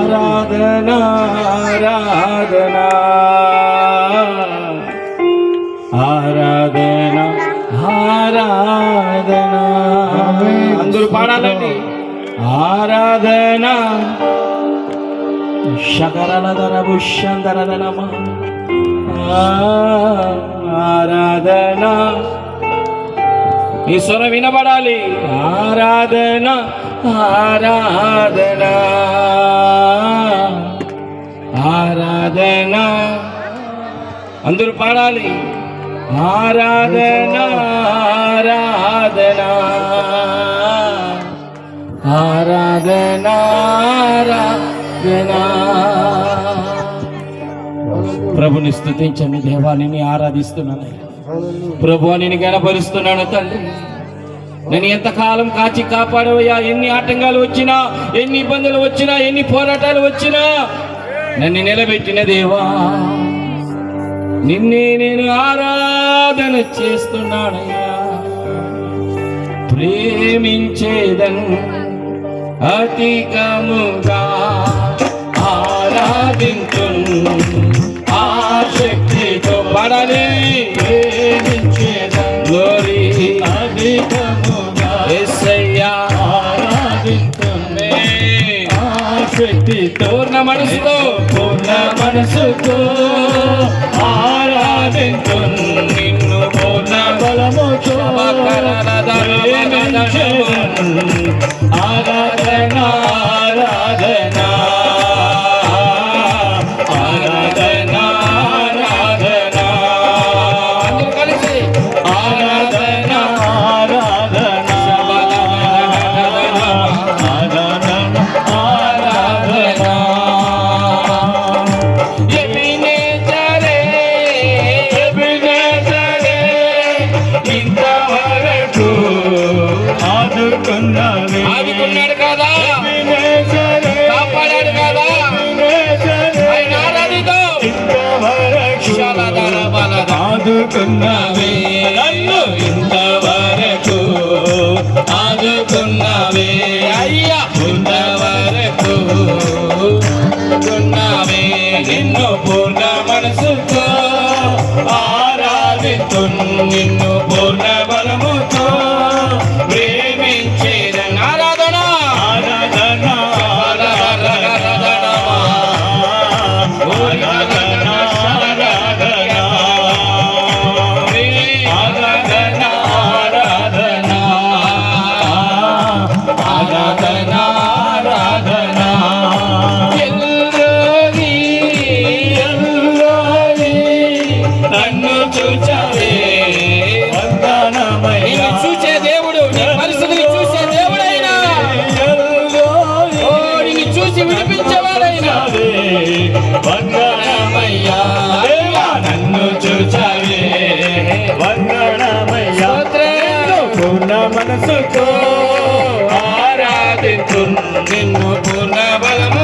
ఆరాధనా ఆరాధనా. ఆరాధనా ఆరాధనా. అందరూ పాడాలండి. ఆరాధనా. శకరల ధర భుష్యంధర నమ ఈ స్వరం వినబడాలి. ఆరాధన ఆరాధన. ఆరాధన. అందరూ పాడాలి. ఆరాధన ఆరాధన. ఆరాధన ఆరాధన. ప్రభుని స్థుతించండి దేవాన్ని ఆరాధిస్తున్నాను. ప్రభు నేను గనపరుస్తున్నాను తండ్రి నేను ఎంతకాలం కాచి కాపాడవయ్యా? ఎన్ని ఆటంకాలు వచ్చినా ఎన్ని ఇబ్బందులు వచ్చినా ఎన్ని పోరాటాలు వచ్చినా నన్ను నిలబెట్టిన దేవా నిన్నే నేను ఆరాధన చేస్తున్నానయ్యా. ప్రేమించేదన్ అధికముగా ఆరాధించు ఆ శక్తితో పడాలి காதல் ఆదుకున్నావే నన్ను ఇంతవరకు ఆదుకున్నావే. అయ్యా ఇంతవరకు ఆదుకున్నావే. నిన్ను పూర్ణ మనసుతో ఆరాధితు నిన్ను పూర్ణ మనసుతో ఆరాధించు. నిన్ను పూర్ణ బలము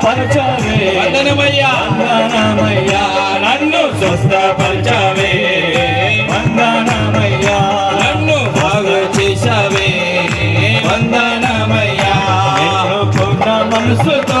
స్వస్థపరచవే వందనమయ్యా. వందనమయ్యా నన్ను స్వస్థపరచవే. వందనమయ్యా నన్ను బాగు చేశావే. వందనమయ్యా. పూర్ణ మనసుతో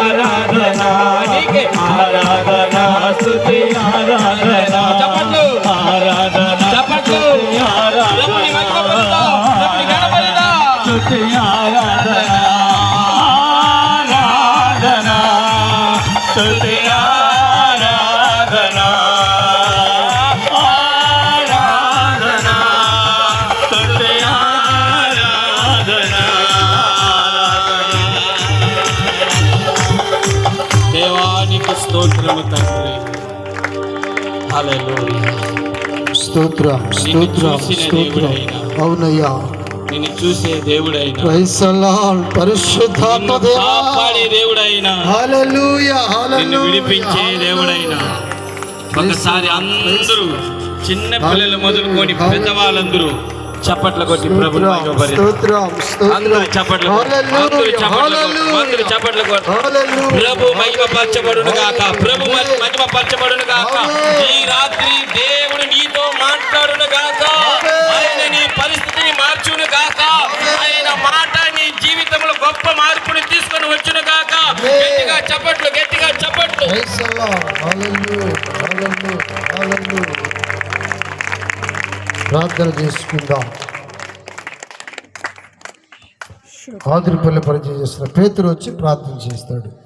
స్తుతి ఆరాధన. ఆరాధన. చప్పట్లు. ఆరాధన. స్తుతి స్తుతి స్తోత్రము తండ్రి. స్తోత్రం స్తోత్రం స్తోత్రం. అవునయ్యా. నిన్ను చూసే దేవుడైనా పరిశుద్ధాత్మ కాపాడే దేవుడైనా నిన్ను విడిపించే దేవుడైనా. ఒకసారి అందరూ చిన్న పిల్లలు మొదలుకొని పెద్దవాళ్ళందరూ చప్పట్ల కొట్టి ప్రభు చప్పట్లు. అందరూ చప్పట్లు ప్రభు మహిమ పరచబడును గాక. ప్రభు మహిమ పరచబడును గాక. ఈ రాత్రి దేవుడు నీతో మాట్లాడును గాక. ఆయన నీ పరిస్థితిని మార్చును గాక. ఆయన మాట నీ జీవితంలో గొప్ప మార్పుని తీసుకొని వచ్చును గాక. గట్టిగా చప్పట్లు గట్టిగా చప్పట్లు. ప్రార్థన చేసుకుందాం. ఆదిరిపల్లి పరిచయం చేస్తున్న పేతురు వచ్చి ప్రార్థన చేస్తాడు.